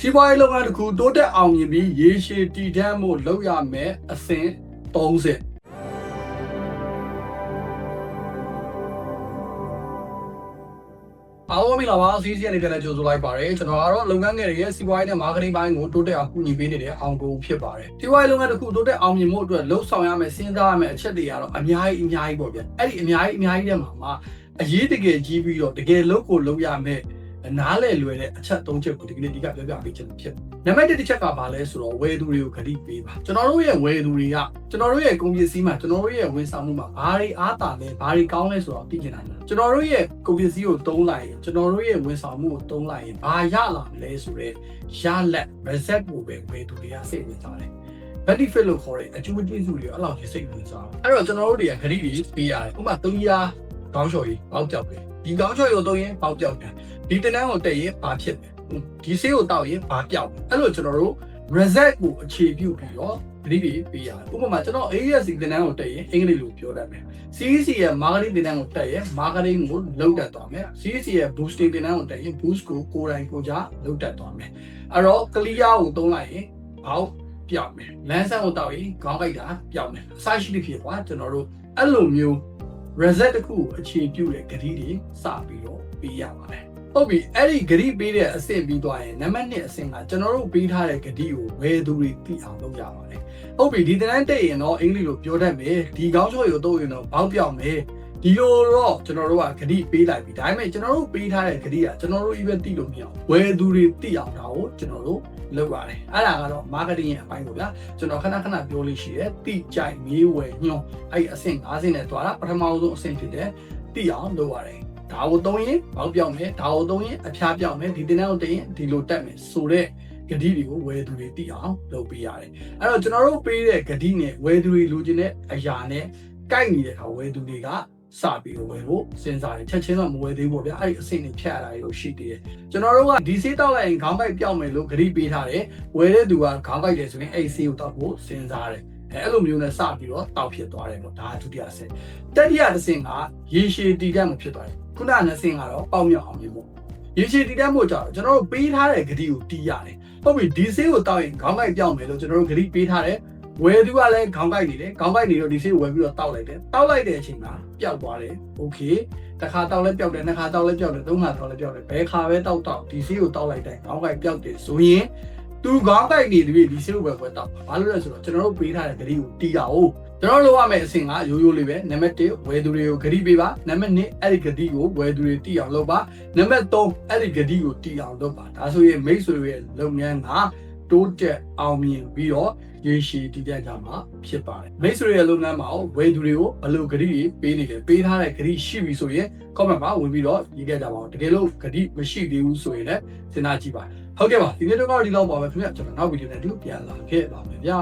စီးပွားရေးလုပ်ငန်းတစ်ခုတိုးတက်အောင်မြင်ပြီးရေရှည်တည်တံ့မှုလုပ်ရမယ်အဆင့်30အားလုံးမင်္ဂလာပါစီးစီးအနေနဲ့ကြိုဆိုလိုက်ပါရစေကျွန်တော်ကတော့လုပ်ငန်းငယ်တွေရဲ့စီးပွားရေးနဲ့မာကတင်ပိုင်းကိုတိုးတက်အောင်ကူညီပေးနေတဲ့အောင်ကိုဖြစ်ပါတယ်စီးပွားရေးလုပ်ငန်းတစ်ခုတိုးတက်အောင်မြင်မှုအတွက်လှုပ်ဆောင်ရမယ်စဉ်းစားရမယ်အချက်တွေကတော့အများကြီးအများကြီးပေါ့ဗျအဲ့ဒီအများကြီးအများကြီးထဲမှာမှအရေးတကယ်ကြီးပြီးတော့တကယ်လုပ်ကိုလုပ်ရမယ် နားလေလွယ်တဲ့အချက်၃ချက်ကိုဒီကနေ့ဒီကပြောပြပေးချင်တယ်ဖြစ်နံပါတ်1တစ်ချက်ကဘာလဲဆိုတော့ဝယ်သူတွေကိုခရီးပေးပါကျွန်တော်တို့ရဲ့ဝယ်သူတွေကကျွန်တော်တို့ရဲ့ကုန်ပစ္စည်းမှာကျွန်တော်တို့ရဲ့ဝန်ဆောင်မှုမှာဘာတွေအားတာလဲဘာတွေကောင်းလဲဆိုတော့သိချင်တာလားကျွန်တော်တို့ရဲ့ကုန်ပစ္စည်းကိုသုံးလိုက်ရင်ကျွန်တော်တို့ရဲ့ဝန်ဆောင်မှုကိုသုံးလိုက်ရင်ဘာရလာမလဲဆိုတော့ရလက် reset ကိုပဲဝယ်သူတွေကစိတ်ဝင်စားတယ် benefit လို့ခေါ်တဲ့အကျိုးကျေးဇူးတွေအဲ့လောက်ကြီးစိတ်ဝင်စားအဲ့တော့ကျွန်တော်တို့တွေကခရီးတွေပေးရတယ်ဥပမာ3ရာကောင်းချော်ကြီးပေါက်ပြောက်တယ်ဒီကောင်းချော်ကိုသုံးရင်ပေါက်ပြောက်တယ် ဒီတနန်းကိုတက်ရင်ဘာဖြစ်လဲဒီဆေးကိုတောက်ရင်ဘာပြောက်လဲအဲ့လိုကျွန်တော်တို့ reset ကိုအခြေပြုပြီးတော့ခရီးတွေပေးရတယ်ဥပမာကျွန်တော် AES တနန်းကိုတက်ရင်အင်္ဂလိပ်လိုပြောတတ်မယ် CEC ရဲ့ marketing တနန်းကိုတက်ရင် marketing ကိုလုပ်တတ်သွားမယ် CEC ရဲ့ boosting တနန်းကိုတက်ရင် boost ကိုကိုယ်တိုင်ကိုယ်ကြလုပ်တတ်သွားမယ်အဲ့တော့ clear ကိုသုံးလိုက်ရင်ဘောက်ပြောက်မယ်လမ်းဆန်းကိုတောက်ရင်ခေါင်းကိုက်တာပြောက်မယ်အစရှိတဲ့ဖြစ်ကွာကျွန်တော်တို့အဲ့လိုမျိုး reset တစ်ခုကိုအခြေပြုတဲ့ဂရီတွေစပြီးတော့ပေးရပါတယ် ဟုတ်ပြီအဲ့ဒီဂရီပေးတဲ့အဆင့်ပြီးသွားရင်နံပါတ်1အဆင့်ကကျွန်တော်တို့ပေးထားတဲ့ဂရီကိုဝယ်သူတွေသိအောင်လုပ်ရပါတယ်ဟုတ်ပြီဒီတန်းတက်ရင်တော့အင်္ဂလိပ်လိုပြောတတ်မယ်ဒီကောင်းချော်ကိုတော့ရင်တော့ဘောက်ပြောက်မယ်ဒီလိုတော့ကျွန်တော်တို့ကဂရီပေးလိုက်ပြီဒါပေမဲ့ကျွန်တော်တို့ပေးထားတဲ့ဂရီကကျွန်တော်တို့ even သိလို့မရအောင်ဝယ်သူတွေသိအောင်ဒါကိုကျွန်တော်တို့လုပ်ရတယ်အဲ့ဒါကတော့ marketing ရဲ့အပိုင်းပေါ့ဗျာကျွန်တော်ခဏခဏပြောလို့ရှိရဲတိကြိုက်မြေးဝယ်ညွှန်းအဲ့ဒီအဆင့်၅ဆင့်နဲ့တွာတာပထမဆုံးအဆင့်ဖြစ်တဲ့တိအောင်လုပ်ရတယ် ဒါကိုသုံးရင်ဘောက်ပြောက်မယ်ဒါကိုသုံးရင်အဖျားပြောက်မယ်ဒီတင်တဲ့ကိုတင်ရင်ဒီလိုတက်မယ်ဆိုတော့ဂတိတွေကိုဝယ်သူတွေသိအောင်လုပ်ပေးရတယ်အဲ့တော့ကျွန်တော်တို့ပေးတဲ့ဂတိနဲ့ဝယ်သူတွေလိုချင်တဲ့အရာနဲ့ကိုက်နေတဲ့အခါဝယ်သူတွေကစပြီးတော့ဝယ်ဖို့စဉ်းစားတယ်ချက်ချင်းတော့မဝယ်သေးဘူးဗျာအဲ့ဒီအဆင့်တွေဖြတ်ရတာတွေရှိသေးတယ်ကျွန်တော်တို့ကဒီဆေးတောက်လိုက်ရင်ခေါင်းပိုက်ပြောက်မယ်လို့ဂတိပေးထားတယ်ဝယ်တဲ့သူကခေါင်းပိုက်တယ်ဆိုရင်အဲ့ဒီဆေးကိုတောက်ဖို့စဉ်းစားတယ်အဲအဲ့လိုမျိုးနဲ့စပြီးတော့တောက်ဖြစ်သွားတယ်ပေါ့ဒါကဒုတိယအဆင့်တတိယအဆင့်ကရေရှည်တည်တတ်မှုဖြစ်သွားတယ် ခုနကနှစ်ဆင့်ကတော့ပေါက်မြောက်အောင်မျိုးပေါ့ရေရှည်တည်တတ်မှုကြတော့ကျွန်တော်တို့ပေးထားတဲ့ဂတိကိုတီးရတယ်ဟုတ်ပြီဒီဆေးကိုတောက်ရင်ခေါင်းပိုက်ပြောက်မယ်လို့ကျွန်တော်တို့ဂတိပေးထားတယ်ဝယ်သူကလည်းခေါင်းကိုက်နေတယ်ခေါင်းကိုက်နေတော့ဒီဆေးကိုဝယ်ပြီးတော့တောက်လိုက်တယ်တောက်လိုက်တဲ့အချိန်မှာပျောက်သွားတယ်โอเคတစ်ခါတောက်လဲပျောက်တယ်နှစ်ခါတောက်လဲပျောက်တယ်သုံးခါတောက်လဲပျောက်တယ်ဘယ်ခါပဲတောက်တောက်ဒီဆေးကိုတောက်လိုက်တိုင်းခေါင်းကိုက်ပျောက်တယ်ဆိုရင် သူခေါင်းကိုက်နေတယ်ဒီဆေးကိုပဲဝယ်တောက်ဘာလို့လဲဆိုတော့ကျွန်တော်တို့ပေးထားတဲ့ဂတိကိုတီးရအောင်ကျွန်တော်လုပ်ရမယ့်အဆင့်ကရိုးရိုးလေးပဲနံပါတ်1ဝယ်သူတွေကိုဂတိပေးပါနံပါတ်2အဲ့ဒီဂတိကိုဝယ်သူတွေတီးအောင်လုပ်ပါနံပါတ်3အဲ့ဒီဂတိကိုတီးအောင်လုပ်ပါဒါဆိုရင်မိတ်ဆွေတွေရဲ့လုပ်ငန်းကတိုးတက်အောင်မြင်ပြီးတော့ရေရှည်တည်တဲ့ကြမှာဖြစ်ပါတယ်မိတ်ဆွေရဲ့လုပ်ငန်းမှာဝယ်သူတွေကိုဘယ်လိုဂတိတွေပေးနေလဲပေးထားတဲ့ဂတိရှိပြီဆိုရင် comment မှာဝင်ပြီးတော့ရေးခဲ့ကြပါဦးတကယ်လို့ဂတိမရှိသေးဘူးဆိုရင်လည်းစဉ်းစားကြည့်ပါ ဟုတ်ကဲ့ပါဒီနေ့တော့ဒီလောက်ပါပဲခင်ဗျကျွန်တော်နောက်ဗီဒီယိုနဲ့တူပြန်လာခဲ့ပါမယ်ဗျာ